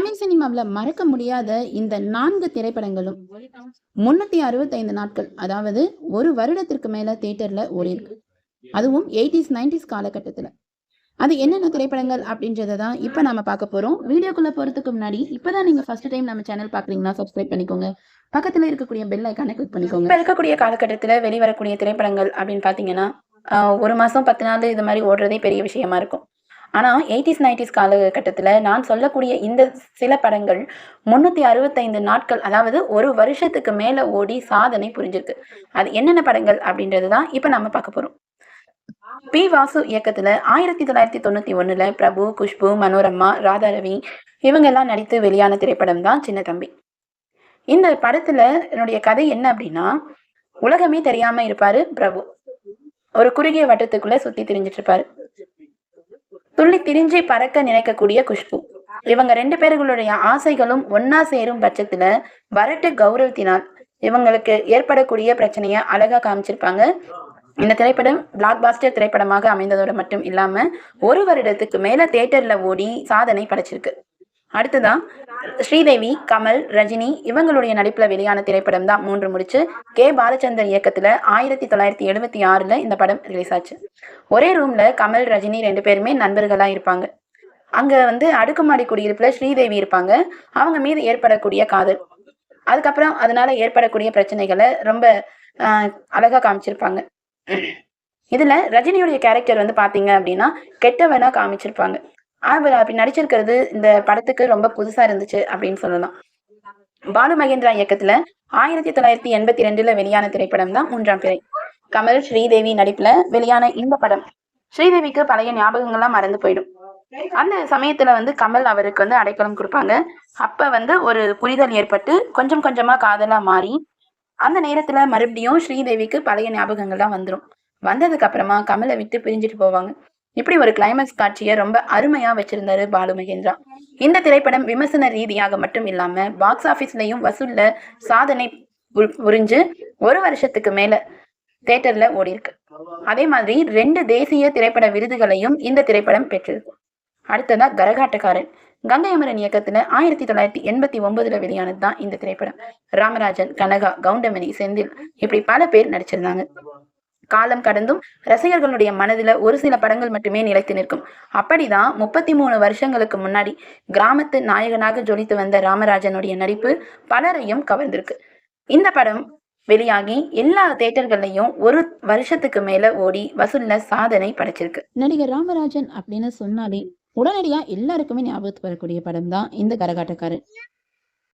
தமிழ் சினிமாவில் மறக்க முடியாத இந்த நான்கு திரைப்படங்களும் முன்னூத்தி அறுபத்தைந்து நாட்கள் அதாவது ஒரு வருடத்திற்கு மேல தியேட்டர்ல ஓடிருக்கு அதுவும் எயிட்டிஸ் நைன்டிஸ் காலகட்டத்தில். அது என்னென்ன திரைப்படங்கள் அப்படின்றத தான் இப்போ நாம பார்க்க போறோம். வீடியோக்குள்ள போறதுக்கு முன்னாடி இப்பதான் நீங்க ஃபர்ஸ்ட் டைம் நம்ம சேனல் பாக்குறீங்கன்னா சப்ஸ்கிரைப் பண்ணிக்கோங்க. பக்கத்துல இருக்கக்கூடிய பெல் ஐக்கானை கிளிக் பண்ணிக்கோங்க. இப்போ இருக்கக்கூடிய காலகட்டத்தில் வெளிவரக்கூடிய திரைப்படங்கள் அப்படின்னு பார்த்தீங்கன்னா ஒரு மாசம் பத்து நாள் இது மாதிரி ஓடுறதே பெரிய விஷயமா இருக்கும். ஆனால் எயிட்டிஸ் நைன்டிஸ் காலகட்டத்தில் நான் சொல்லக்கூடிய இந்த சில படங்கள் முந்நூற்றி அறுபத்தைந்து நாட்கள் அதாவது ஒரு வருஷத்துக்கு மேலே ஓடி சாதனை புரிஞ்சிருக்கு. அது என்னென்ன படங்கள் அப்படின்றது தான் இப்போ நம்ம பார்க்க போகிறோம் பி வாசு இயக்கத்தில் ஆயிரத்தி தொள்ளாயிரத்தி தொண்ணூற்றி ஒன்றில் பிரபு குஷ்பு மனோரமா ராதாரவி இவங்கெல்லாம் நடித்து வெளியான திரைப்படம் தான் சின்ன தம்பி. இந்த படத்தில் என்னுடைய கதை என்ன அப்படின்னா உலகமே தெரியாமல் இருப்பார் பிரபு. ஒரு குறுகிய வட்டத்துக்குள்ளே சுற்றி திரிஞ்சிட்டு இருப்பாரு. துள்ளி திரிஞ்சு பறக்க நினைக்கக்கூடிய குஷ்பு. இவங்க ரெண்டு பேர்களுடைய ஆசைகளும் ஒன்னா சேரும் பட்சத்துல வரட்டு கௌரவத்தினால் இவங்களுக்கு ஏற்படக்கூடிய பிரச்சனைய அழகா காமிச்சிருப்பாங்க. இந்த திரைப்படம் பிளாக் பாஸ்டர் திரைப்படமாக அமைந்ததோடு மட்டும் இல்லாம ஒரு வருடத்துக்கு மேல தியேட்டர்ல ஓடி சாதனை படைச்சிருக்கு. அடுத்ததான் ஸ்ரீதேவி கமல் ரஜினி இவங்களுடைய நடிப்பில் வெளியான திரைப்படம் தான் மூன்று முடிச்சு கே. பாலச்சந்தர் இயக்கத்தில் ஆயிரத்தி தொள்ளாயிரத்தி எழுபத்தி ஆறில் இந்த படம் ரிலீஸ் ஆச்சு. ஒரே ரூமில் கமல் ரஜினி ரெண்டு பேருமே நண்பர்களாக இருப்பாங்க. அங்கே வந்து அடுக்குமாடி குடியிருப்பில் ஸ்ரீதேவி இருப்பாங்க. அவங்க மீது ஏற்படக்கூடிய காதல். அதுக்கப்புறம் அதனால ஏற்படக்கூடிய பிரச்சனைகளை ரொம்ப அழகாக காமிச்சிருப்பாங்க. இதில் ரஜினியுடைய கேரக்டர் வந்து பார்த்தீங்க அப்படின்னா கெட்டவனாக காமிச்சிருப்பாங்க. அவர் அப்படி நடிச்சிருக்கிறது இந்த படத்துக்கு ரொம்ப புதுசா இருந்துச்சு அப்படின்னு சொல்லலாம். பாலு மகேந்திரா இயக்கத்துல ஆயிரத்தி தொள்ளாயிரத்தி எண்பத்தி ரெண்டுல வெளியான திரைப்படம் தான் மூன்றாம் பிறை. கமல் ஸ்ரீதேவி நடிப்புல வெளியான இந்த படம். ஸ்ரீதேவிக்கு பழைய ஞாபகங்கள்லாம் மறந்து போயிடும். அந்த சமயத்துல வந்து கமல் அவருக்கு வந்து அடைக்கலம் கொடுப்பாங்க. அப்ப வந்து ஒரு புரிதல் ஏற்பட்டு கொஞ்சம் கொஞ்சமா காதலா மாறி அந்த நேரத்துல மறுபடியும் ஸ்ரீதேவிக்கு பழைய ஞாபகங்கள்லாம் வந்துடும் வந்ததுக்கு அப்புறமா கமலை விட்டு பிரிஞ்சுட்டு போவாங்க. இப்படி ஒரு கிளைமேக்ஸ் காட்சியை ரொம்ப அருமையா வச்சிருந்தாரு பாலு மகேந்திரா. இந்த திரைப்படம் விமர்சன ரீதியாக மட்டும் இல்லாம பாக்ஸ் ஆபீஸ்லயும் வசூல்ல சாதனை புரி- புரிஞ்சு ஒரு வருஷத்துக்கு மேல தியேட்டர்ல ஓடி இருக்கு. அதே மாதிரி ரெண்டு தேசிய திரைப்பட விருதுகளையும் இந்த திரைப்படம் பெற்றிருக்கு. அடுத்ததா கரகாட்டக்காரன். கங்கை அமரன் இயக்கத்துல ஆயிரத்தி தொள்ளாயிரத்தி எண்பத்தி ஒன்பதுல வெளியானது தான் இந்த திரைப்படம். ராமராஜன் கனகா கவுண்டமணி செந்தில் இப்படி பல பேர் நடிச்சிருந்தாங்க. காலம் கடந்தும் ரசிகர்களுடைய மனதில் ஒரு சில படங்கள் மட்டுமே நிலைத்து நிற்கும். அப்படிதான் முப்பத்தி மூணு வருஷங்களுக்கு முன்னாடி கிராமத்து நாயகனாக ஜொலித்து வந்த ராமராஜனுடைய நடிப்பு பலரையும் கவர்ந்திருக்கு. இந்த படம் வெளியாகி எல்லா தேட்டர்கள்லையும் ஒரு வருஷத்துக்கு மேல ஓடி வசூல்ல சாதனை படைச்சிருக்கு. நடிகர் ராமராஜன் அப்படின்னு சொன்னாலே உடனடியா எல்லாருக்குமே ஞாபகத்துக்கு வரக்கூடிய படம் தான் இந்த கரகாட்டக்காரன்.